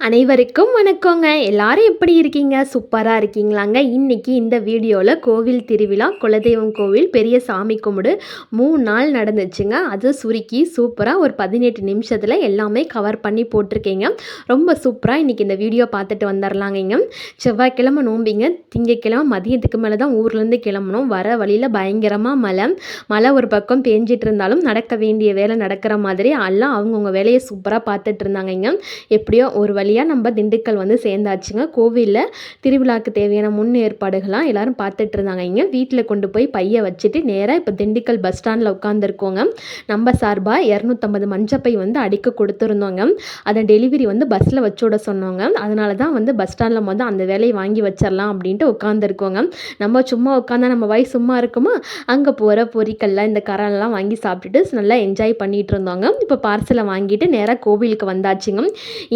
அனைவருக்கும் வணக்கங்க. எல்லாரும் எப்படி இருக்கீங்க? சூப்பராக இருக்கீங்களாங்க. இன்னைக்கு இந்த வீடியோவில் கோவில் திருவிழா குலதெய்வம் கோவில் பெரிய சாமி கும்பிடு மூணு நாள் நடந்துச்சுங்க. அது சுருக்கி சூப்பராக ஒரு பதினெட்டு நிமிஷத்தில் எல்லாமே கவர் பண்ணி போட்டிருக்கீங்க. ரொம்ப சூப்பராக இன்றைக்கி இந்த வீடியோ பார்த்துட்டு வந்துடலாங்க செவ்வாய்க்கிழமை நோம்பிங்க. திங்கக்கிழமை மதியத்துக்கு மேலே தான் ஊர்லேருந்து கிளம்பணும். வர வழியில் பயங்கரமாக மழை. மழை ஒரு பக்கம் பேஞ்சிட்டு இருந்தாலும் நடக்க வேண்டிய வேலை நடக்கிற மாதிரி எல்லாம் அவங்கவுங்க வேலையை சூப்பராக பார்த்துட்டு இருந்தாங்க எப்படியோ ஒரு வழியாக நம்ம திண்டுக்கல் வந்து சேர்ந்தாச்சுங்க. கோவிலில் திருவிழாக்கு தேவையான முன் ஏற்பாடுகள்லாம் எல்லாரும் பார்த்துட்டு இருந்தாங்க. இங்கே வீட்டில் கொண்டு போய் பையை வச்சுட்டு நேராக இப்போ திண்டுக்கல் பஸ் ஸ்டாண்டில் உட்காந்துருக்கோங்க நம்ம சார்பாக இரநூத்தம்பது மஞ்சப்பை வந்து அடிக்க கொடுத்துருந்தோங்க. அதை டெலிவரி வந்து பஸ்ஸில் வச்சு விட சொன்னோங்க. அதனால தான் வந்து பஸ் ஸ்டாண்டில் மொதல் அந்த வேலையை வாங்கி வச்சிடலாம் அப்படின்ட்டு உட்காந்துருக்கோங்க நம்ம சும்மா உட்காந்தா நம்ம வயசு சும்மா இருக்குமா? அங்கே போகிற பொரிக்கல்லாம் இந்த கரெல்லாம் வாங்கி சாப்பிட்டுட்டு நல்லா என்ஜாய் பண்ணிகிட்டு இருந்தோங்க. இப்போ பார்சலை வாங்கிட்டு நேராக கோவிலுக்கு வந்தாச்சுங்க.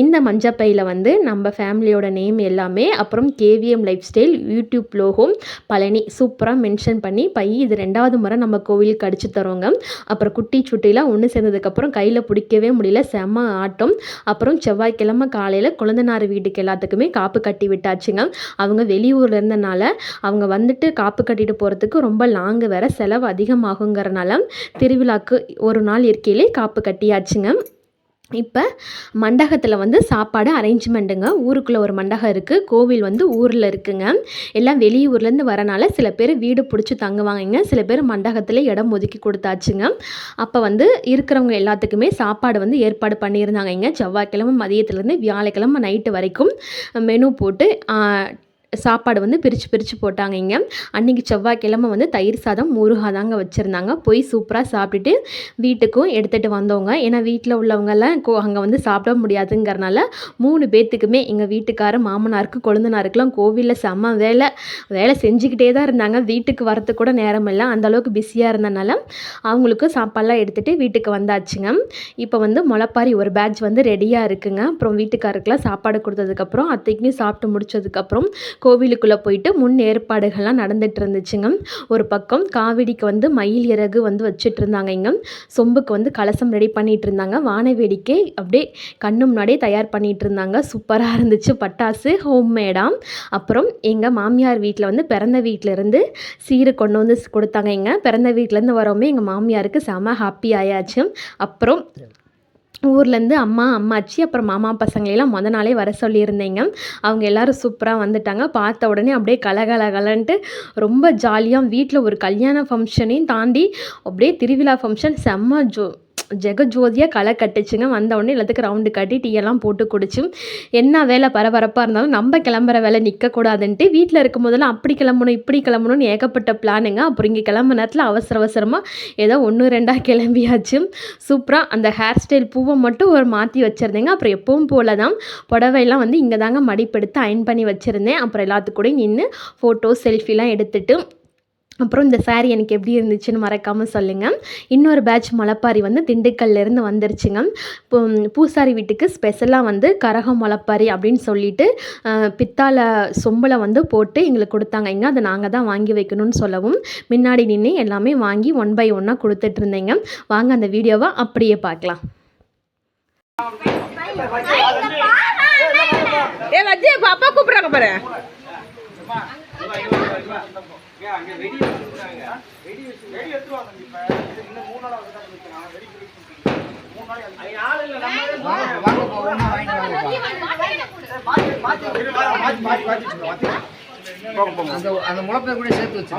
இந்த பையில் வந்து நம்ம ஃபேமிலியோட நேம் எல்லாமே அப்புறம் KVM life style YouTube logo Palani சூப்பராக மென்ஷன் பண்ணி பை இது ரெண்டாவது முறை நம்ம கோவிலுக்கு அடிச்சு தரோங்க அப்புறம் குட்டி சுட்டிலாம் ஒன்று சேர்ந்ததுக்கப்புறம் கையில் பிடிக்கவே முடியல செம்ம ஆட்டம். அப்புறம் செவ்வாய்க்கிழமை காலையில் குழந்தனார் வீட்டுக்கு எல்லாத்துக்குமே காப்பு கட்டி விட்டாச்சுங்க. அவங்க வெளியூரில் இருந்தனால அவங்க வந்துட்டு காப்பு கட்டிட்டு போகிறதுக்கு ரொம்ப லாங்கு வேற செலவு அதிகமாகுங்கிறனால திருவிழாக்கு ஒரு நாள் இருக்கையிலே காப்பு கட்டியாச்சுங்க. இப்போ மண்டபத்தில் வந்து சாப்பாடு அரேஞ்ச்மெண்ட்டுங்க ஊருக்குள்ளே ஒரு மண்டபம் இருக்குது கோவில் வந்து ஊரில் இருக்குங்க. எல்லாம் வெளியூர்லேருந்து வரனால சில பேர் வீடு பிடிச்சி தங்குவாங்கங்க. சில பேர் மண்டபத்தில் இடம் ஒதுக்கி கொடுத்தாச்சுங்க. அப்போ வந்து இருக்கிறவங்க எல்லாத்துக்குமே சாப்பாடு வந்து ஏற்பாடு பண்ணியிருந்தாங்க இங்கே செவ்வாய்க்கிழமை மதியத்துலேருந்து வியாழக்கிழமை நைட்டு வரைக்கும் மெனு போட்டு சாப்பாடு வந்து பிரித்து பிரித்து போட்டாங்க இங்கே அன்றைக்கி செவ்வாய்க்கிழமை வந்து தயிர் சாதம் முருகாதாங்க தாங்க வச்சுருந்தாங்க. போய் சூப்பராக சாப்பிட்டுட்டு வீட்டுக்கும் எடுத்துகிட்டு வந்தவங்க ஏன்னா வீட்டில் உள்ளவங்கெல்லாம் கோ அங்கே வந்து சாப்பிட முடியாதுங்கிறனால மூணு பேர்த்துக்குமே எங்கள் வீட்டுக்காரர் மாமனாருக்கு கொழுந்தனாருக்குலாம் கோவிலில் செம்ம வேலை வேலை செஞ்சுக்கிட்டே தான் இருந்தாங்க. வீட்டுக்கு வரத்துக்கு கூட நேரம் இல்லை அந்தளவுக்கு பிஸியாக இருந்தனால அவங்களுக்கு சாப்பாடெலாம் எடுத்துகிட்டு வீட்டுக்கு வந்தாச்சுங்க. இப்போ வந்து முளப்பாரி ஒரு பேட்ச் வந்து ரெடியாக இருக்குங்க. அப்புறம் வீட்டுக்காருக்கெலாம் சாப்பாடு கொடுத்ததுக்கப்புறம் அத்தைக்கும் சாப்பிட்டு முடிச்சதுக்கப்புறம் கோவிலுக்குள்ளே போயிட்டு முன் ஏற்பாடுகள்லாம் நடந்துட்டு இருந்துச்சுங்க ஒரு பக்கம் காவடிக்கு வந்து மயில் இறகு வந்து வச்சுட்டு இருந்தாங்க இங்கே சொம்புக்கு வந்து கலசம் ரெடி பண்ணிட்டு இருந்தாங்க வான வேடிக்கை அப்படியே கண்ணு முன்னாடியே தயார் பண்ணிட்டு இருந்தாங்க சூப்பராக இருந்துச்சு. பட்டாசு ஹோம்மேடாம் அப்புறம் எங்கள் மாமியார் வீட்டில் வந்து பிறந்த வீட்டில் இருந்து சீரு கொண்டு வந்து கொடுத்தாங்க இங்க பிறந்த வீட்டிலேருந்து வரவுமே எங்கள் மாமியாருக்கு செம ஹாப்பி ஆயாச்சு. அப்புறம் ஊர்லேருந்து அம்மா அம்மாச்சி அப்புறம் மாமா பசங்களையெல்லாம் மொதல் நாளே வர சொல்லியிருந்தேங்க. அவங்க எல்லாரும் சூப்பராக வந்துட்டாங்க. பார்த்த உடனே அப்படியே கலகலகலன்ட்டு ரொம்ப ஜாலியாக வீட்டில் ஒரு கல்யாண ஃபங்க்ஷனையும் தாண்டி அப்படியே திருவிழா ஃபங்க்ஷன் செம்ம ஜோ ஜெகஜோதியாக களை கட்டுச்சுங்க. வந்த உடனே எல்லாத்துக்கும் ரவுண்டு கட்டி டீயெல்லாம் போட்டு குடிச்சு என்ன வேலை பரபரப்பாக இருந்தாலும் நம்ம கிளம்புற வேலை நிற்கக்கூடாதுன்ட்டு வீட்டில் இருக்கும் போதெல்லாம் அப்படி கிளம்பணும் இப்படி கிளம்பணும்னு ஏகப்பட்ட பிளானுங்க அப்புறம் இங்கே கிளம்புன நேரத்தில் அவசர அவசரமாக ஏதோ ஒன்று ரெண்டாக கிளம்பியாச்சு சூப்பராக அந்த ஹேர் ஸ்டைல் பூவை மட்டும் ஒரு மாற்றி வச்சுருந்தேங்க. அப்புறம் எப்பவும் போல தான் புடவையெல்லாம் வந்து இங்கே தாங்க மடிப்பெடுத்து அயன் பண்ணி வச்சுருந்தேன். அப்புறம் எல்லாத்துக்கூடையும் நின்று ஃபோட்டோ செல்ஃபிலாம் எடுத்துகிட்டு அப்புறம் இந்த saree எனக்கு எப்படி இருந்துச்சுன்னு மறக்காமல் சொல்லுங்கள் இன்னொரு பேட்ச் முளைப்பாரி வந்து திண்டுக்கல்லேருந்து வந்துருச்சுங்க. இப்போ, பூசாரி வீட்டுக்கு ஸ்பெஷலாக வந்து கரகம் முளைப்பாரி அப்படின்னு சொல்லிட்டு அஹ், பித்தாளை சொம்பில் வந்து போட்டு எங்களுக்கு கொடுத்தாங்க இங்க அதை நாங்கள் தான் வாங்கி வைக்கணும்னு சொல்லவும். முன்னாடி நின்று எல்லாமே வாங்கி ஒன் பை ஒன்னாக கொடுத்துட்டு இருந்தேங்க. வாங்க அந்த வீடியோவை அப்படியே பார்க்கலாம். ஏ வஜ்ஜி இப்ப அந்த அந்த முளைப்பை கூட சேர்த்து வச்சு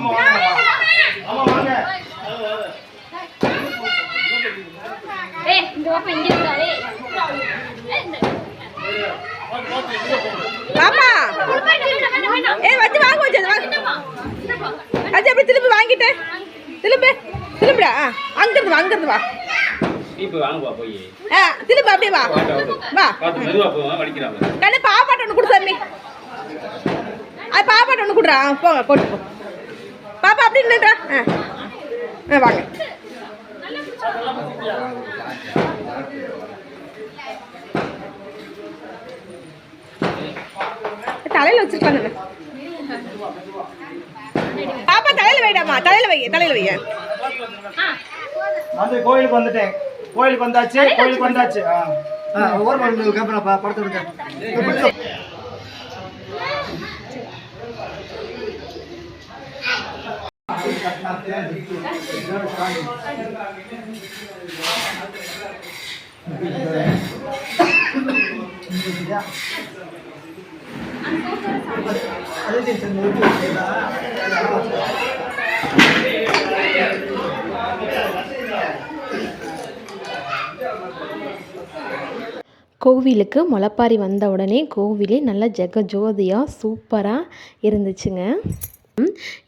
பாப்பா. ஏ வச்சு வாங்க வச்சு வச்சு அப்படி திரும்பி வாங்கிட்டேன் திரும்பி திரும்பிடா. ஆ, அங்கிருந்து வா அங்கிருந்து வா. திரும்பி அப்படியே வா. வா. கண்ணு பாப்பாட்ட ஒன்று கொடு சாமி அது பாப்பாட்ட ஒன்று கொடுறா போங்க போட்டு போ. பாப்பா அப்படி நின்றுடா ஆ ஆ வாங்க. தலையில வச்சிருக்கலாம் தானே பாப்பா தலையில வைடாமா? தலையில வை தலையில வை வந்து கோயிலுக்கு வந்துட்டேன். கோயிலுக்கு வந்தாச்சு கோயிலுக்கு வந்தாச்சு. ஆ ஆ, ஓரமா இருந்து கேமரா படத்தை. கோவிலுக்கு முளப்பாரி வந்த உடனே கோவிலே நல்லா ஜெகஜோதியாக சூப்பராக இருந்துச்சுங்க.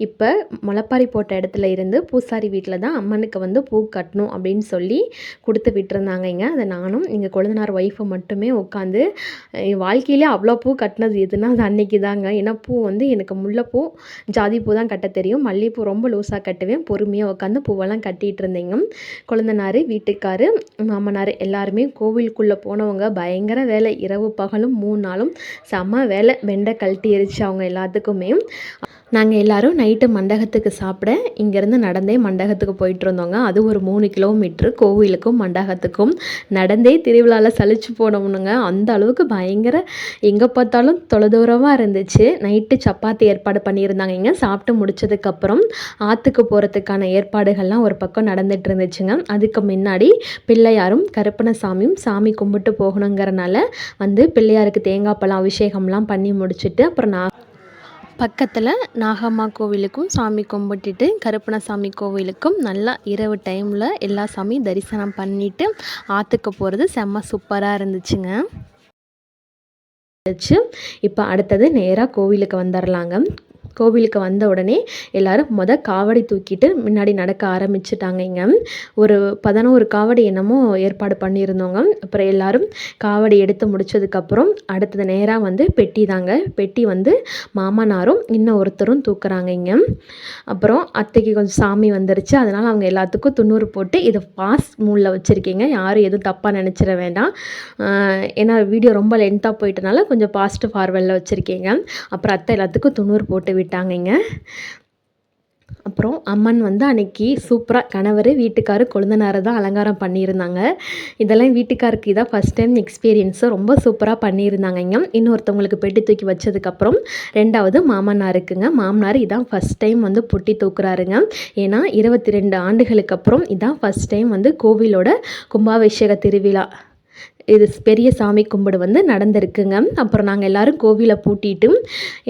இப்போ முளப்பாரி போட்ட இடத்துல இருந்து பூசாரி வீட்டில் தான் அம்மனுக்கு வந்து பூ கட்டணும் அப்படின்னு சொல்லி கொடுத்து விட்டுருந்தாங்கங்க அதை நானும் எங்கள் கொழுந்தனார் ஒய்ஃபை மட்டுமே உட்காந்து என் வாழ்க்கையிலே அவ்வளோ பூ கட்டினது எதுனா அது அன்னைக்கு தாங்க. ஏன்னா பூ வந்து எனக்கு முல்லைப்பூ ஜாதி பூ தான் கட்ட தெரியும். மல்லிகைப்பூ ரொம்ப லூஸாக கட்டுவேன். பொறுமையாக உட்காந்து பூவெல்லாம் கட்டிகிட்டு இருந்தேங்க. கொழுந்தனார் வீட்டுக்காரு மாமனார் எல்லாருமே கோவிலுக்குள்ளே போனவங்க. பயங்கர வேலை. இரவு பகலும் மூணு நாளும் செம்ம வேலை. வெண்டை கழட்டி எரிச்சு அவங்க எல்லாத்துக்குமே. நாங்கள் எல்லாரும் நைட்டு மண்டகத்துக்கு சாப்பிட இங்கேருந்து நடந்தே மண்டகத்துக்கு போயிட்டு இருந்தோங்க. அது ஒரு மூணு கிலோமீட்ரு கோவிலுக்கும் மண்டகத்துக்கும் நடந்தே திருவிழாவில் சளிச்சு போனோம்னுங்க அந்த அளவுக்கு பயங்கர எங்கே பார்த்தாலும் தொலைதூரமாக இருந்துச்சு. நைட்டு சப்பாத்தி ஏற்பாடு பண்ணியிருந்தாங்க இங்கே சாப்பிட்டு முடிச்சதுக்கப்புறம் ஆற்றுக்கு போகிறதுக்கான ஏற்பாடுகள்லாம் ஒரு பக்கம் நடந்துட்டு இருந்துச்சுங்க. அதுக்கு முன்னாடி பிள்ளையாரும் கருப்பணசாமியும் சாமி கும்பிட்டு போகணுங்கிறனால வந்து பிள்ளையாருக்கு தேங்காய் பழம் அபிஷேகம்லாம் பண்ணி முடிச்சுட்டு அப்புறம் நான் பக்கத்தில் நாகம்மா கோவிலுக்கும் சாமி கும்பிட்டுட்டு கருப்பணசாமி கோவிலுக்கும் நல்லா இரவு டைமில் எல்லா சாமியும் தரிசனம் பண்ணிவிட்டு ஆற்றுக்கு போகிறது செம்ம சூப்பராக இருந்துச்சுங்க. இருந்துச்சு இப்போ அடுத்தது நேராக கோவிலுக்கு வந்துடலாங்க கோவிலுக்கு வந்த உடனே எல்லாரும் மொதல் காவடி தூக்கிட்டு முன்னாடி நடக்க ஆரம்பிச்சிட்டாங்க இங்கே. ஒரு பதினோரு காவடி என்னமோ ஏற்பாடு பண்ணியிருந்தோங்க. அப்புறம் எல்லாரும் காவடி எடுத்து முடிச்சதுக்கப்புறம் அடுத்தது நேராக வந்து பெட்டி தாங்க. பெட்டி வந்து மாமனாரும் இன்னும் ஒருத்தரும் தூக்குறாங்க இங்கே. அப்புறம் அத்தைக்கு கொஞ்சம் சாமி வந்துருச்சு. அதனால் அவங்க எல்லாத்துக்கும் துண்ணூறு போட்டு இதை பாஸ் மூலில் வச்சுருக்கீங்க. யாரும் எதுவும் தப்பாக நினச்சிட வேண்டாம். ஏன்னா வீடியோ ரொம்ப லென்த்தாக போயிட்டனால கொஞ்சம் பாஸ்ட் ஃபார்வர்டில் வச்சுருக்கீங்க. அப்புறம் அத்தை எல்லாத்துக்கும் துண்ணூறு போட்டு விட்டாங்கங்க. அப்புறம் அம்மன் வந்து அன்னைக்கு சூப்பராக கணவர் வீட்டுக்காரு கொழுந்தனாரை தான் அலங்காரம் பண்ணியிருந்தாங்க. இதெல்லாம் வீட்டுக்காருக்கு இதான் ஃபஸ்ட் டைம் எக்ஸ்பீரியன்ஸு ரொம்ப சூப்பராக பண்ணியிருந்தாங்கங்க. இன்னொருத்தவங்களுக்கு பெட்டி தூக்கி வச்சதுக்கப்புறம் ரெண்டாவது மாமனாருக்குங்க. மாமனார் இதான் ஃபஸ்ட் டைம் வந்து பொட்டி தூக்குறாருங்க. ஏன்னா இருபத்தி ரெண்டு ஆண்டுகளுக்கு அப்புறம் இதான் ஃபஸ்ட் டைம் வந்து கோவிலோட கும்பாபிஷேக திருவிழா. இது பெரிய சாமி கும்பிடு வந்து நடந்திருக்குங்க. அப்புறம் நாங்கள் எல்லாரும் கோவிலை பூட்டிட்டு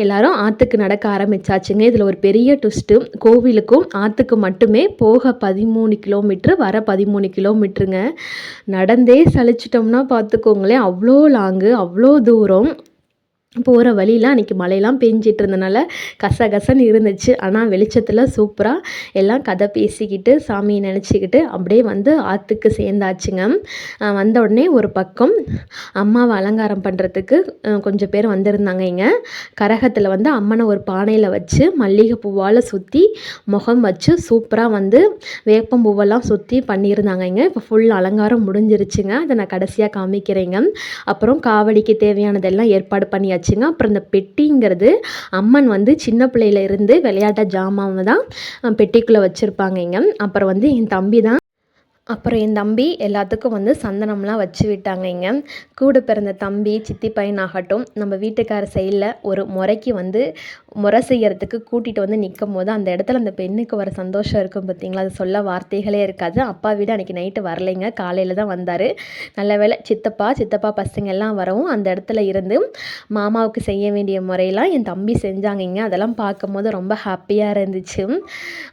எல்லாரும் ஆற்றுக்கு நடக்க ஆரம்பிச்சாச்சுங்க. இதில் ஒரு பெரிய ட்விஸ்ட்டு கோவிலுக்கும் ஆற்றுக்கு மட்டுமே போக பதிமூணு கிலோமீட்ரு வர பதிமூணு கிலோமீட்டருங்க. நடந்தே சலிச்சிட்டோம்னா பார்த்துக்கோங்களேன் அவ்வளோ லாங்கு அவ்வளோ தூரம். போகிற வழியில் அன்றைக்கி மழையெல்லாம் பெஞ்சிட்டு இருந்தனால கசகசன்னு இருந்துச்சு. ஆனால் வெளிச்சத்தில் சூப்பராக எல்லாம் கதை பேசிக்கிட்டு சாமியை நினச்சிக்கிட்டு அப்படியே வந்து ஆற்றுக்கு சேர்ந்தாச்சுங்க. வந்த உடனே ஒரு பக்கம் அம்மாவை அலங்காரம் பண்ணுறதுக்கு கொஞ்சம் பேர் வந்திருந்தாங்க இங்கே. கரகத்தில் வந்து அம்மனை ஒரு பானையில் வச்சு மல்லிகை பூவால் சுற்றி முகம் வச்சு சூப்பராக வந்து வேப்பம் பூவெல்லாம் சுற்றி பண்ணியிருந்தாங்க இங்கே. இப்போ ஃபுல் அலங்காரம் முடிஞ்சிருச்சுங்க. அதை நான் கடைசியாக காமிக்கிறேங்க. அப்புறம் காவடிக்கு தேவையானதெல்லாம் ஏற்பாடு பண்ணியாச்சு. பண்ணியாச்சுங்க அப்புறம் இந்த பெட்டிங்கிறது அம்மன் வந்து சின்ன பிள்ளையில இருந்து விளையாட்ட ஜாமான் தான் பெட்டிக்குள்ளே வச்சுருப்பாங்க இங்கே. அப்புறம் வந்து என் தம்பி தான் அப்புறம் என் தம்பி எல்லாத்துக்கும் வந்து சந்தனம்லாம் வச்சு விட்டாங்க இங்கே. கூட பிறந்த தம்பி சித்தி பையன் ஆகட்டும் நம்ம வீட்டுக்கார சைடில் ஒரு முறைக்கு வந்து முறை செய்யறதுக்கு கூட்டிகிட்டு வந்து நிற்கும் போது அந்த இடத்துல அந்த பெண்ணுக்கு வர சந்தோஷம் இருக்கும் பார்த்தீங்களா அது சொல்ல வார்த்தைகளே இருக்காது. அப்பா வீடு அன்றைக்கி நைட்டு வரலைங்க. காலையில் தான் வந்தார். நல்ல வேளை சித்தப்பா சித்தப்பா பசங்க எல்லாம் வரவும் அந்த இடத்துல இருந்து மாமாவுக்கு செய்ய வேண்டிய முறையெல்லாம் என் தம்பி செஞ்சாங்கங்க அதெல்லாம் பார்க்கும்போது ரொம்ப ஹாப்பியாக இருந்துச்சு.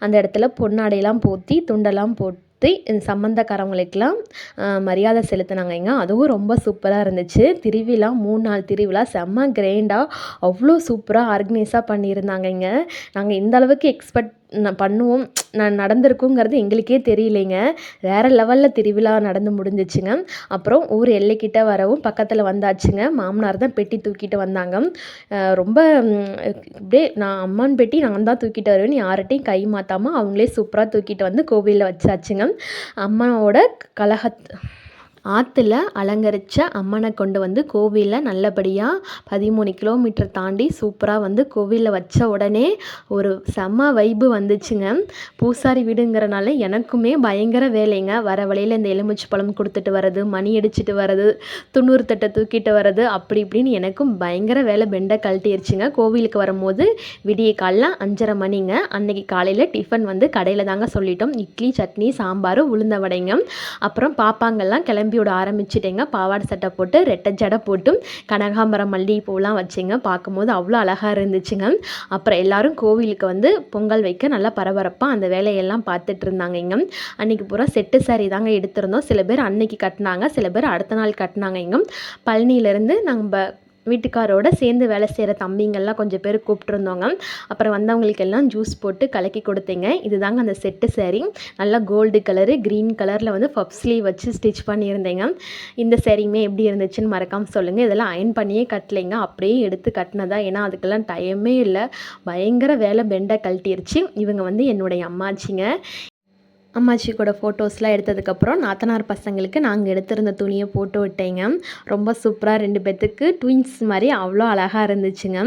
அந்த இடத்துல பொன்னாடையெல்லாம் போற்றி துண்டெல்லாம் போட்டு இந்த சம்மந்தக்காரவங்களுக்கெல்லாம் மரியாதை செலுத்தினாங்கங்க அதுவும் ரொம்ப சூப்பராக இருந்துச்சு. திருவிழா மூணு நாள் திருவிழா செம்ம கிரேண்டாக அவ்வளோ சூப்பராக ஆர்கனைஸாக பண்ணியிருந்தாங்கங்க. நாங்கள் இந்த அளவுக்கு எக்ஸ்பெக்ட் பண்ணுவோம். நான் நடந்திருக்குங்கிறது எங்களுக்கே தெரியலைங்க. வேறு லெவலில் திருவிழா நடந்து முடிஞ்சிச்சுங்க. அப்புறம் ஊர் எல்லைக்கிட்ட வரவும் பக்கத்தில் வந்தாச்சுங்க. மாமனார் தான் பெட்டி தூக்கிட்டு வந்தாங்க. ரொம்ப இப்படியே அப்படியே நான் அம்மான் பெட்டி நான் தான் தூக்கிட்டு வருவேன் யார்கிட்டையும் கை மாற்றாமல் அவங்களே சூப்பராக தூக்கிட்டு வந்து கோவிலில் வச்சாச்சுங்க. அம்மாவோட கலகத் ஆற்றுல அலங்கரித்த அம்மனை கொண்டு வந்து கோவிலில் நல்லபடியாக பதிமூணு கிலோமீட்டர் தாண்டி சூப்பராக வந்து கோவிலில் வச்ச உடனே ஒரு செம வைப்பு வந்துச்சுங்க. பூசாரி வீடுங்கிறனால எனக்குமே பயங்கர வேலைங்க. வர வழியில் இந்த எலுமிச்சை பழம் கொடுத்துட்டு வர்றது மணி அடிச்சுட்டு வர்றது துண்ணூறு தட்டை தூக்கிட்டு வர்றது அப்படி இப்படின்னு எனக்கும் பயங்கர வேலை பெண்டை கழட்டிருச்சுங்க. கோவிலுக்கு வரும்போது விடிய காலைல அஞ்சரை மணிங்க. அன்னைக்கு காலையில் டிஃபன் வந்து கடையில் தாங்க சொல்லிட்டோம். இட்லி சட்னி சாம்பார் உளுந்த வடைங்க. அப்புறம் பாப்பாங்கெல்லாம் கிளம்பி விட ஆரம்பிச்சிட்டேங்க. பாவாடை சட்டை போட்டு ரெட்டை ஜடை போட்டு கனகாம்பரம் மல்லிகைப்பூலாம் வச்சிங்க. பார்க்கும்போது அவ்வளோ அழகாக இருந்துச்சுங்க. அப்புறம் எல்லாரும் கோவிலுக்கு வந்து பொங்கல் வைக்க நல்லா பரபரப்பாக அந்த வேலையெல்லாம் பார்த்துட்டு இருந்தாங்க இங்க அன்னைக்கு பூரா செட்டு சாரி தாங்க எடுத்திருந்தோம். சில பேர் அன்னைக்கு கட்டினாங்க சில பேர் அடுத்த நாள் கட்டினாங்க இங்கே பழனியிலேருந்து நம்ம வீட்டுக்காரோட சேர்ந்து வேலை செய்கிற தம்பிங்கெல்லாம் கொஞ்சம் பேர் கூப்பிட்ருந்தோங்க அப்புறம் வந்தவங்களுக்கு எல்லாம் ஜூஸ் போட்டு கலக்கி கொடுத்தேங்க. இதுதாங்க அந்த செட்டு சேரீ நல்லா கோல்டு கலரு க்ரீன் கலரில் வந்து ஃபப் ஸ்லீவ் வச்சு ஸ்டிச் பண்ணியிருந்தேங்க. இந்த சேரீயுமே எப்படி இருந்துச்சுன்னு மறக்காமல் சொல்லுங்கள் இதெல்லாம் அயன் பண்ணியே கட்டலைங்க. அப்படியே எடுத்து கட்டினதா. ஏன்னா அதுக்கெல்லாம் டைமே இல்லை. பயங்கர வேலை பெண்டை கழட்டிருச்சு. இவங்க வந்து என்னுடைய அம்மாச்சிங்க. அம்மாச்சி கூட ஃபோட்டோஸ்லாம் எடுத்ததுக்கப்புறம் நாத்தனார் பசங்களுக்கு நாங்கள் எடுத்திருந்த துணியை போட்டு விட்டேங்க. ரொம்ப சூப்பராக ரெண்டு பேர்த்துக்கு ட்வின்ஸ் மாதிரி அவ்வளோ அழகாக இருந்துச்சுங்க.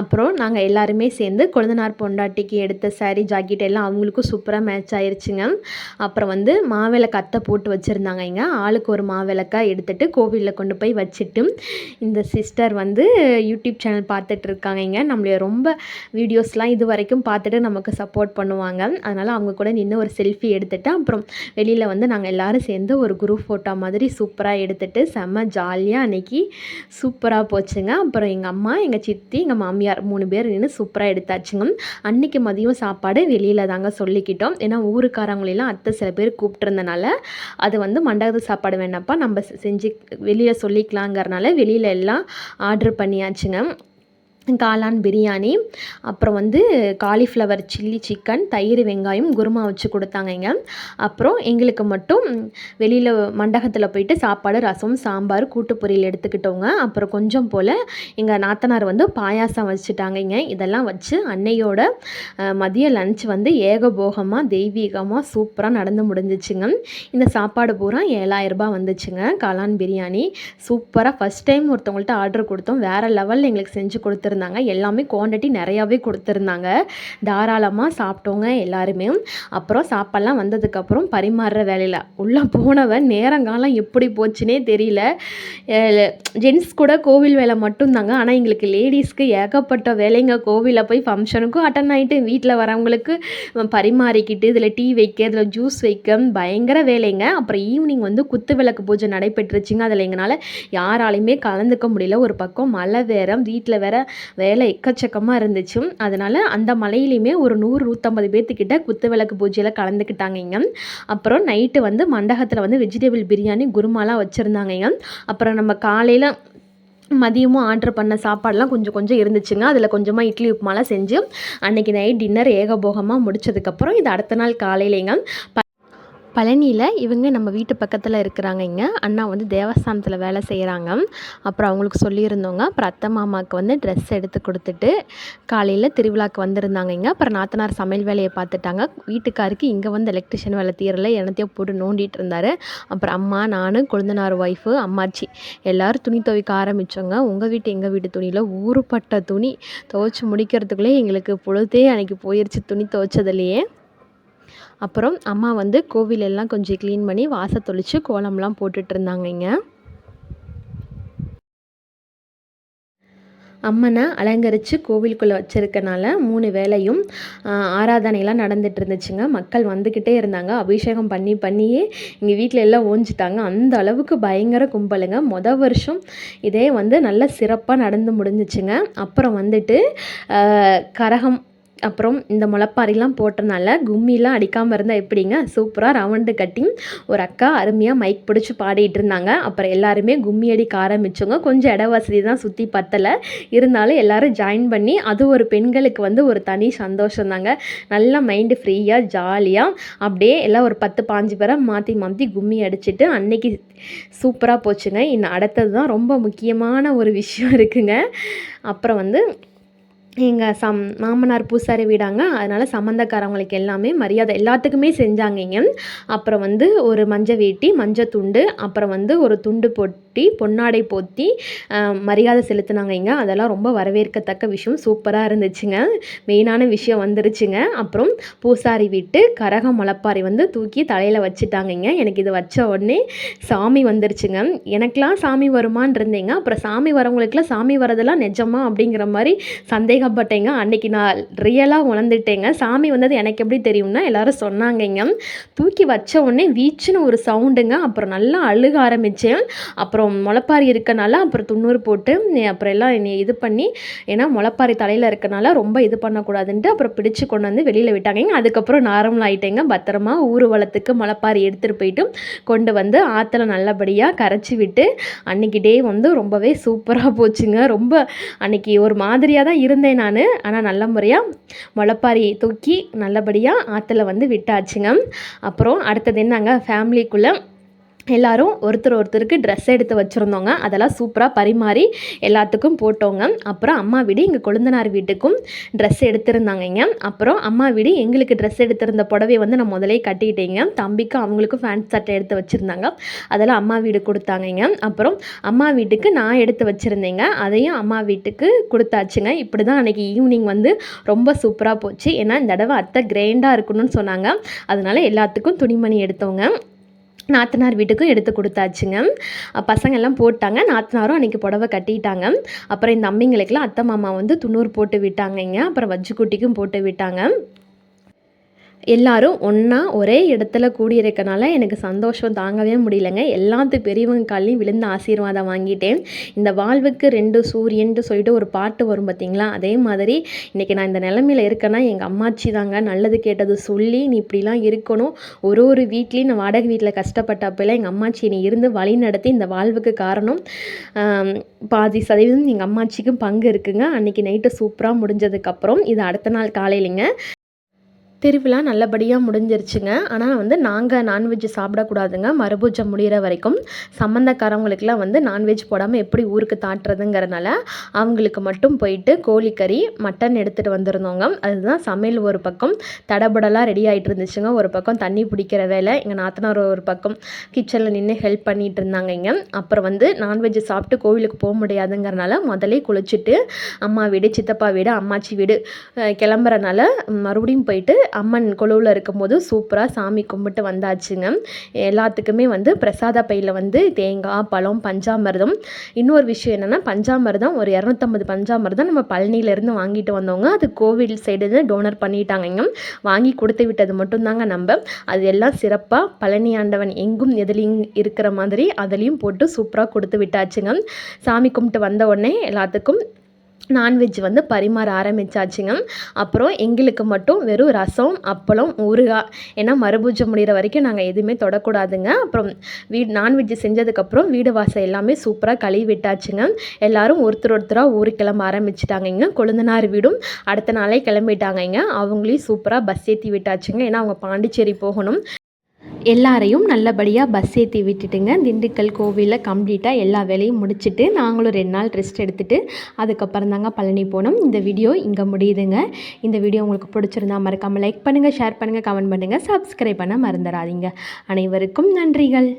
அப்புறம் நாங்கள் எல்லாருமே சேர்ந்து கொழுந்தனார் பொண்டாட்டிக்கு எடுத்த சாரீ ஜாக்கெட் எல்லாம் அவங்களுக்கும் சூப்பராக மேட்ச் ஆயிடுச்சுங்க அப்புறம் வந்து மாவிளக்கு அத்தை போட்டு வச்சுருந்தாங்க இங்கே. ஆளுக்கு ஒரு மாவிளக்காக எடுத்துகிட்டு கோவிலில் கொண்டு போய் வச்சுட்டு இந்த சிஸ்டர் வந்து யூடியூப் சேனல் பார்த்துட்டு இருக்காங்க இங்க. ரொம்ப வீடியோஸ்லாம் இது வரைக்கும் பார்த்துட்டு நமக்கு சப்போர்ட் பண்ணுவாங்க. அதனால் அவங்க கூட நின்று ஒரு செல்ஃபி எடுத்துட்டு அப்புறம் வெளியில் வந்து நாங்கள் எல்லாரும் சேர்ந்து ஒரு குரூப் ஃபோட்டோ மாதிரி சூப்பராக எடுத்துட்டு செம்ம ஜாலியாக அன்னைக்கு சூப்பராக போச்சுங்க. அப்புறம் எங்கள் அம்மா எங்கள் சித்தி எங்கள் மாமியார் மூணு பேர் நின்று சூப்பராக எடுத்தாச்சுங்க. அன்னைக்கு மதியம் சாப்பாடு வெளியில் தாங்க சொல்லிக்கிட்டோம். ஏன்னா ஊருக்காரங்களெல்லாம் அத்தை சில பேர் கூப்பிட்டுருந்தனால அது வந்து மண்டபத்து சாப்பாடு வேணாப்பா நம்ம செஞ்சு வெளியில் சொல்லிக்கலாங்கிறனால வெளியில் எல்லாம் ஆர்டர் பண்ணியாச்சுங்க. காளான் பிரியாணி அப்புறம் வந்து காலிஃப்ளவர் சில்லி சிக்கன் தயிர் வெங்காயம் குருமா வச்சு கொடுத்தாங்கங்க. அப்புறம் எங்களுக்கு மட்டும் வெளியில் மண்டபத்தில் போயிட்டு சாப்பாடு ரசம் சாம்பார் கூட்டு பொரியல் எடுத்துக்கிட்டோங்க. அப்புறம் கொஞ்சம் போல் எங்கள் நாத்தனார் வந்து பாயாசம் வச்சுட்டாங்கங்க. இதெல்லாம் வச்சு அன்னையோட மதிய லன்ச் வந்து ஏகபோகமாக தெய்வீகமாக சூப்பராக நடந்து முடிஞ்சிச்சுங்க. இந்த சாப்பாடு பூரா ஏழாயிரரூபா வந்துச்சுங்க. காளான் பிரியாணி சூப்பராக ஃபஸ்ட் டைம் ஒருத்தவங்கள்ட்ட ஆர்டர் கொடுத்தோம். வேறு லெவலில் எங்களுக்கு செஞ்சு கொடுத்துருந்தாங்க. எல்லாமே குவாண்டிட்டி நிறையாவே கொடுத்துருந்தாங்க. தாராளமாக சாப்பிட்டோங்க எல்லாருமே. அப்புறம் சாப்பாடுலாம் வந்ததுக்கப்புறம் பரிமாறுற வேலையில். உள்ளே போனவன் நேரங்காலம் எப்படி போச்சுனே தெரியல. ஜென்ஸ் கூட கோவில் வேலை மட்டும்தாங்க. ஆனால் எங்களுக்கு லேடிஸ்க்கு ஏகப்பட்ட வேலைங்க. கோவிலில் போய் ஃபங்க்ஷனுக்கும் அட்டன் ஆகிட்டு வீட்டில் வரவங்களுக்கு பரிமாறிக்கிட்டு இதில் டீ வைக்க இதில் ஜூஸ் வைக்க பயங்கர வேலைங்க. அப்புறம் ஈவினிங் வந்து குத்து விளக்கு பூஜை நடைபெற்றுச்சுங்க. அதில் எங்களால் யாராலையுமே கலந்துக்க முடியல. ஒரு பக்கம் மழை வேற வீட்டில் வேற வேலை எக்கச்சக்கமாக இருந்துச்சு. அதனால் அந்த மலையிலையுமே ஒரு நூறு நூற்றம்பது பேர்த்துக்கிட்ட குத்து விளக்கு பூஜையில் கலந்துக்கிட்டாங்க இங்க அப்புறம் நைட்டு வந்து மண்டபத்தில் வந்து வெஜிடபிள் பிரியாணி குருமாலாம் வச்சுருந்தாங்க இங்க அப்புறம் நம்ம காலையில் மதியமும் ஆர்டர் பண்ண சாப்பாடெலாம் கொஞ்சம் கொஞ்சம் இருந்துச்சுங்க. அதில் கொஞ்சமாக இட்லி உப்புமாலாம் செஞ்சு அன்னைக்கு நைட் டின்னர் ஏகபோகமாக முடிச்சதுக்கப்புறம் இது அடுத்த நாள் காலையிலேங்க. பழனியில் இவங்க நம்ம வீட்டு பக்கத்தில் இருக்கிறாங்க இங்கே. அண்ணா வந்து தேவஸ்தானத்தில் வேலை செய்கிறாங்க அப்புறம் அவங்களுக்கு சொல்லியிருந்தோங்க. அப்புறம் அத்தை மாமாவுக்கு வந்து ட்ரெஸ் எடுத்து கொடுத்துட்டு காலையில் திருவிழாக்கு வந்திருந்தாங்க இங்கே. அப்புறம் நாத்தனார் சமையல் வேலையை பார்த்துட்டாங்க. வீட்டுக்காருக்கு இங்கே வந்து எலக்ட்ரிஷியன் வேலை தீரல. என்னத்தையோ போட்டு நோண்டிட்டு இருந்தார். அப்புறம் அம்மா நான் கொழுந்தனார் ஒய்ஃபு அம்மாச்சி எல்லோரும் துணி துவைக்க ஆரம்பித்தோங்க உங்கள் வீட்டு எங்கள் வீட்டு துணியில் ஊறுப்பட்ட துணி துவைச்சி முடிக்கிறதுக்குள்ளே எங்களுக்கு பொழுதே அன்னைக்கு போயிடுச்சு துணி துவைச்சதுலேயே. அப்புறம் அம்மா வந்து கோவிலெல்லாம் கொஞ்சம் க்ளீன் பண்ணி வாச தொளித்து கோலம்லாம் போட்டுட்டு இருந்தாங்க அம்மனை அலங்கரித்து கோவிலுக்குள்ளே வச்சிருக்கனால மூணு வேளையும் ஆராதனையெல்லாம் ஆராதனைலாம் நடந்துட்டு இருந்துச்சுங்க மக்கள் வந்துக்கிட்டே இருந்தாங்க. அபிஷேகம் பண்ணி பண்ணியே எங்கள் வீட்டில் எல்லாம் ஓஞ்சிட்டாங்க. அந்த அளவுக்கு பயங்கர கும்பலுங்க. மொதல் வருஷம் இதே வந்து நல்ல சிறப்பாக நடந்து முடிஞ்சிச்சுங்க. அப்புறம் வந்துட்டு கரகம் அப்புறம் இந்த முளைப்பாரிலாம் போட்டனால கும்மிலாம் அடிக்காமல் இருந்தால் எப்படிங்க? சூப்பராக ரவுண்டு கட்டி ஒரு அக்கா அருமையாக மைக் பிடிச்சி பாடிட்டு இருந்தாங்க. அப்புறம் எல்லாருமே கும்மி அடிக்க ஆரம்பித்தவங்க கொஞ்சம் இட வசதி தான் சுற்றி பத்தலை. இருந்தாலும் எல்லாரும் ஜாயின் பண்ணி அது ஒரு பெண்களுக்கு வந்து ஒரு தனி சந்தோஷம் தாங்க நல்லா மைண்டு ஃப்ரீயாக ஜாலியாக அப்படியே எல்லாம் ஒரு பத்து பாஞ்சு பேரை மாற்றி மாற்றி கும்மி அடிச்சுட்டு அன்னைக்கு சூப்பராக போச்சுங்க. இன்னும் அடுத்தது தான் ரொம்ப முக்கியமான ஒரு விஷயம் இருக்குங்க. அப்புறம் வந்து எங்கள் சம் மாமனார் பூசாரி வீடாங்க. அதனால் சம்மந்தக்காரவங்களுக்கு எல்லாமே மரியாதை எல்லாத்துக்குமே செஞ்சாங்கங்க அப்புறம் வந்து ஒரு மஞ்சள் வேட்டி மஞ்சள் துண்டு அப்புறம் வந்து ஒரு துண்டு பொட்டி பொன்னாடை போத்தி மரியாதை மரியாதை செலுத்தினாங்கங்க அதெல்லாம் ரொம்ப வரவேற்கத்தக்க விஷயம். சூப்பராக இருந்துச்சுங்க. மெயினான விஷயம் வந்துருச்சுங்க. அப்புறம் பூசாரி வீட்டு கரக மலப்பாரி வந்து தூக்கி தலையில் வச்சுட்டாங்கங்க எனக்கு இது வச்ச உடனே சாமி வந்துருச்சுங்க. எனக்கெலாம் சாமி வருமான்னு இருந்தேங்க. அப்புறம் சாமி வரவங்களுக்குலாம் சாமி வரதெல்லாம் நிஜமா அப்படிங்கிற மாதிரி சந்தேகப்பட்டேங்க. அன்னைக்கு நான் ரியலாக உணர்ந்துட்டேங்க. சாமி வந்தது எனக்கு எப்படி தெரியும்னா எல்லாரும் சொன்னாங்கங்க தூக்கி வச்ச உடனே வீச்சுன்னு ஒரு சவுண்டுங்க. அப்புறம் நல்லா அழுக ஆரம்பித்தேன் அப்புறம் முளைப்பாரி இருக்கனால அப்புறம் துண்ணூறு போட்டு அப்புறம் எல்லாம் என்னை இது பண்ணி ஏன்னா முளைப்பாரி தலையில் இருக்கனால ரொம்ப இது பண்ணக்கூடாதுன்ட்டு அப்புறம் பிடிச்சு கொண்டு வந்து வெளியில் விட்டாங்க. அதுக்கப்புறம் நார்மல் ஆகிட்டேங்க பத்திரமா ஊர்வலத்துக்கு முளைப்பாரி எடுத்துகிட்டு போயிட்டு கொண்டு வந்து ஆற்றுல நல்லபடியாக கரைச்சி விட்டு அன்னைக்கு டே வந்து ரொம்பவே சூப்பராக போச்சுங்க. ரொம்ப அன்னைக்கு ஒரு மாதிரியாக தான் இருந்தேன் நான். ஆனால் நல்ல முறையாக முளைப்பாரி தூக்கி நல்லபடியாக ஆற்றுல வந்து விட்டாச்சுங்க. அப்புறம் அடுத்தது என்னங்க? ஃபேமிலிக்குள்ளே எல்லாரும் ஒருத்தர் ஒருத்தருக்கு ட்ரெஸ் எடுத்து வச்சுருந்தோங்க. அதெல்லாம் சூப்பராக பரிமாறி எல்லாத்துக்கும் போட்டோங்க. அப்புறம் அம்மா வீடு எங்கள் கொழுந்தனார் வீட்டுக்கும் ட்ரெஸ் எடுத்திருந்தாங்கங்க. அப்புறம் அம்மா வீடு எங்களுக்கு ட்ரெஸ் எடுத்திருந்த புடவையை வந்து நான் முதலே கட்டிக்கிட்டேங்க தம்பிக்கு அவங்களுக்கும் ஃபேண்ட் சட்டை எடுத்து வச்சுருந்தாங்க. அதெல்லாம் அம்மா வீடு கொடுத்தாங்கங்க. அப்புறம் அம்மா வீட்டுக்கு நான் எடுத்து வச்சுருந்தேங்க. அதையும் அம்மா வீட்டுக்கு கொடுத்தாச்சுங்க. இப்படி தான் அன்றைக்கி ஈவினிங் வந்து ரொம்ப சூப்பராக போச்சு. ஏன்னா இந்த தடவை அத்தை கிராண்டாக இருக்கணும்னு சொன்னாங்க. அதனால எல்லாத்துக்கும் துணிமணி எடுத்தோங்க. நாத்தனார் வீட்டுக்கும் எடுத்து கொடுத்தாச்சுங்க. பசங்கள்லாம் போட்டாங்க. நாத்தனாரும் அன்றைக்கி புடவை கட்டிட்டாங்க. அப்புறம் இந்த அம்மிங்களுக்கெல்லாம் அத்தை மாமா வந்து துண்ணூறு போட்டு விட்டாங்கங்க. அப்புறம் வஜ்ஜுக்குட்டிக்கும் போட்டு விட்டாங்க. எல்லாரும் ஒன்றா ஒரே இடத்துல கூடியிருக்கனால எனக்கு சந்தோஷம் தாங்கவே முடியலங்க. எல்லாத்து பெரியவங்க காலையும் விழுந்து ஆசீர்வாதம் வாங்கிட்டேன். இந்த வாழ்வுக்கு ரெண்டு சூரியன்ட்டு சொல்லிட்டு ஒரு பாட்டு வரும் பார்த்தீங்களா அதே மாதிரி இன்றைக்கி நான் இந்த நிலமையில இருக்கேன்னா எங்கள் அம்மாச்சி தாங்க நல்லது கேட்டது சொல்லி நீ இப்படிலாம் இருக்கணும். ஒரு ஒரு வீட்லேயும் நான் வாடகை வீட்டில் கஷ்டப்பட்டப்பெல்லாம் எங்கள் அம்மாச்சி நீ இருந்து வழி நடத்தி இந்த வாழ்வுக்கு காரணம். பாதி சதவீதம் எங்கள் அம்மாச்சிக்கும் பங்கு இருக்குங்க. அன்றைக்கி நைட்டு சூப்பராக முடிஞ்சதுக்கப்புறம் இது அடுத்த நாள் காலையிலங்க. திருவிழா நல்லபடியாக முடிஞ்சிருச்சுங்க. ஆனால் வந்து நாங்கள் நான்வெஜ் சாப்பிடக்கூடாதுங்க. மறுபூஜை முடிகிற வரைக்கும் சம்மந்தக்காரவங்களுக்குலாம் வந்து நான்வெஜ் போடாமல் எப்படி ஊருக்கு தாட்டுறதுங்கிறனால அவங்களுக்கு மட்டும் போயிட்டு கோழிக்கறி மட்டன் எடுத்துகிட்டு வந்திருந்தோங்க. அதுதான் சமையல் ஒரு பக்கம். தடபடலாக ரெடி ஆகிட்டு இருந்துச்சுங்க. ஒரு பக்கம் தண்ணி பிடிக்கிற வேலை எங்கள் நாத்தனார் ஒரு பக்கம் கிச்சனில் நின்று ஹெல்ப் பண்ணிட்டு இருந்தாங்கங்க. அப்புறம் வந்து நான்வெஜ் சாப்பிட்டு கோவிலுக்கு போக முடியாதுங்கிறனால முதலே குளிச்சுட்டு அம்மா வீடு சித்தப்பா வீடு அம்மாச்சி வீடு கிளம்புறனால மறுபடியும் போயிட்டு அம்மன் குழுவில் இருக்கும்போது சூப்பராக சாமி கும்பிட்டு வந்தாச்சுங்க. எல்லாத்துக்குமே வந்து பிரசாத பையில் வந்து தேங்காய் பழம் பஞ்சாமிர்தம். இன்னொரு விஷயம் என்னென்னா பஞ்சாமிர்தம் ஒரு இரநூத்தம்பது பஞ்சாமிர்தம் நம்ம பழனியிலேருந்து வாங்கிட்டு வந்தவங்க அது கோவில் சைடு டோனர் பண்ணிட்டாங்க வாங்கி கொடுத்து விட்டது மட்டும்தாங்க நம்ம. அது எல்லாம் சிறப்பாக பழனி ஆண்டவன் எங்கும் எதுலேயும் இருக்கிற மாதிரி அதுலேயும் போட்டு சூப்பராக கொடுத்து விட்டாச்சுங்க. சாமி கும்பிட்டு வந்த உடனே எல்லாத்துக்கும் நான்வெஜ் வந்து பரிமாற ஆரம்பிச்சாச்சுங்க. அப்புறம் எங்களுக்கு மட்டும் வெறும் ரசம் அப்பளம் ஊறுகாய் ஏன்னா மறுபூஜை முடிகிற வரைக்கும் நாங்கள் எதுவுமே தொடக்கூடாதுங்க. அப்புறம் வீடு நான்வெஜ் செஞ்சதுக்கப்புறம் வீடு வாசல் எல்லாமே சூப்பராக கழுவி விட்டாச்சுங்க. எல்லோரும் ஒருத்தர் ஒருத்தராக ஊருக்கு கிளம்ப ஆரம்பிச்சிட்டாங்கங்க. கொழுந்தனார் வீடும் அடுத்த நாளே கிளம்பிட்டாங்கங்க. அவங்களையும் சூப்பராக பஸ் ஏற்றி விட்டாச்சுங்க. ஏன்னா அவங்க பாண்டிச்சேரி போகணும். எல்லாரையும் நல்லபடியாக பஸ் ஏற்றி விட்டுட்டுங்க. திண்டுக்கல் கோவிலில் கம்ப்ளீட்டாக எல்லா வேலையும் முடிச்சுட்டு நாங்களும் ரெண்டு நாள் ரெஸ்ட் எடுத்துகிட்டு அதுக்கப்புறம் தாங்க பழனி போனோம். இந்த வீடியோ இங்கே முடியுதுங்க. இந்த வீடியோ உங்களுக்கு பிடிச்சிருந்தா மறக்காமல் லைக் பண்ணுங்கள் ஷேர் பண்ணுங்கள் கமெண்ட் பண்ணுங்கள் சப்ஸ்கிரைப் பண்ண மறந்துடாதீங்க. அனைவருக்கும் நன்றிகள்.